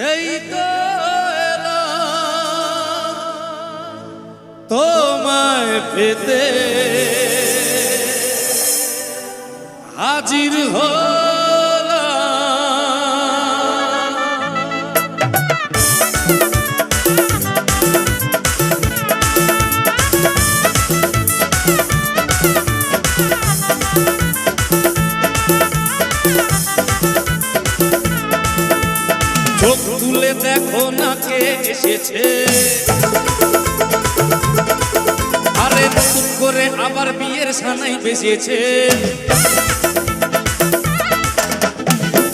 সেই তো তোমায় পেতে। হাজির হলাম এসেছে আরে নতুন করে আবার বিয়ের সানাই বেজেছে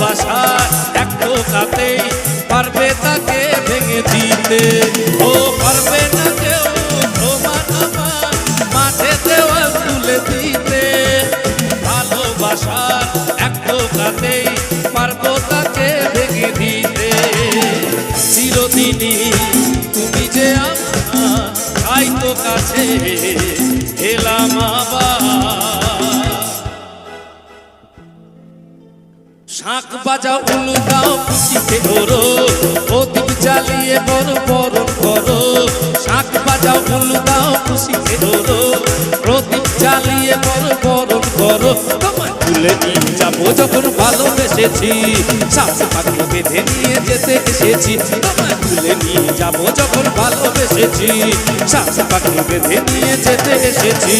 ভালোবাসার এক টোকাতেই পারবে তাকে ভেঙে দিতে। ও পারবে না কেউ তোমার আমার দেওয়া তুলে দিতে। ভালোবাসার এক টোকাতেই পারব তাকে ভেঙে দিতে। চিরদিনই তুমি যে আমার, তাই তো কাছে এলাম আবার। শাঁখ বাজাও উলু দাও খুশিতে ওরো। প্রদীপ জ্বালিয়ে বড় বরণ করো। শাঁখ বাজাও উলু দাও খুশিতে ওরো। প্রদীপ চালিয়ে বড় বরণ করো। তোমায় তুলে নিয়ে যাব যখন ভালোবেসেছি। শ্বাস পাখি বেঁধে নিয়ে যেতে এসেছি। তোমায় তুলে নিয়ে যাব যখন ভালোবেসেছি। শ্বাস পাখি বেঁধে নিয়ে যেতে এসেছি।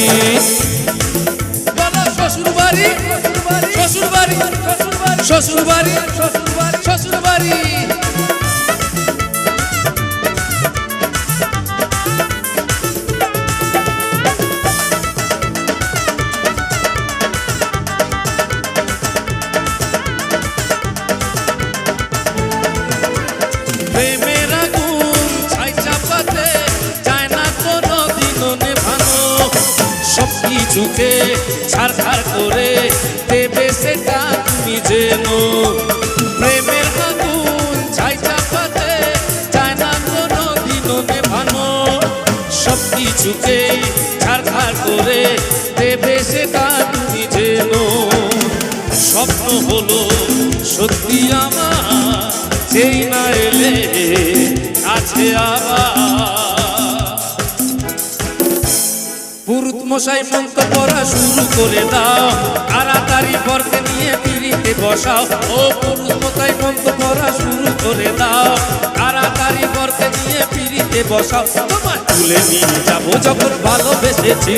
শ্বশুর বাড়ি শ্বশুর বাড়ি শ্বশুর বাড়ি শ্বশুর বাড়ি প্রেমের আগুন ছাই কিছুকে ছাড়খাড় করে দেবে সেটা তুমি যেন। স্বপ্ন হলো সত্যি আমার, যেই না এলে আছে পুরুত মশাই মন্ত্র পড়া শুরু করে দাও, তাড়াতাড়ি বরকে নিয়ে পিড়িতে বসাও। ও পুরুত মশাই মন্ত্র পড়া শুরু করে দাও, তাড়াতাড়ি বরকে নিয়ে পিড়িতে বসাও। তুলে নিয়ে যাব যখন ভালোবেসেছি।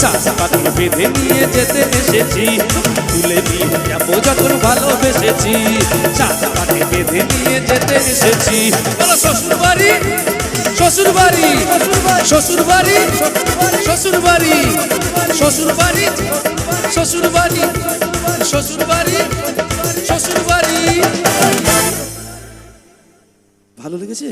শ্বাস পাখি বেঁধে নিয়ে যেতে এসেছি। তুলে নিয়ে যাব যখন ভালোবেসেছি। শ্বাস পাখি বেঁধে নিয়ে যেতে এসেছি। বলো, শ্বশুর বাড়ি? শ্বশুর বাড়ি? শ্বশুর বাড়ি? শ্বশুর বাড়ি? শ্বশুর বাড়ি? শ্বশুর বাড়ি? শ্বশুর বাড়ি? শ্বশুর বাড়ি? ভালো লেগেছে?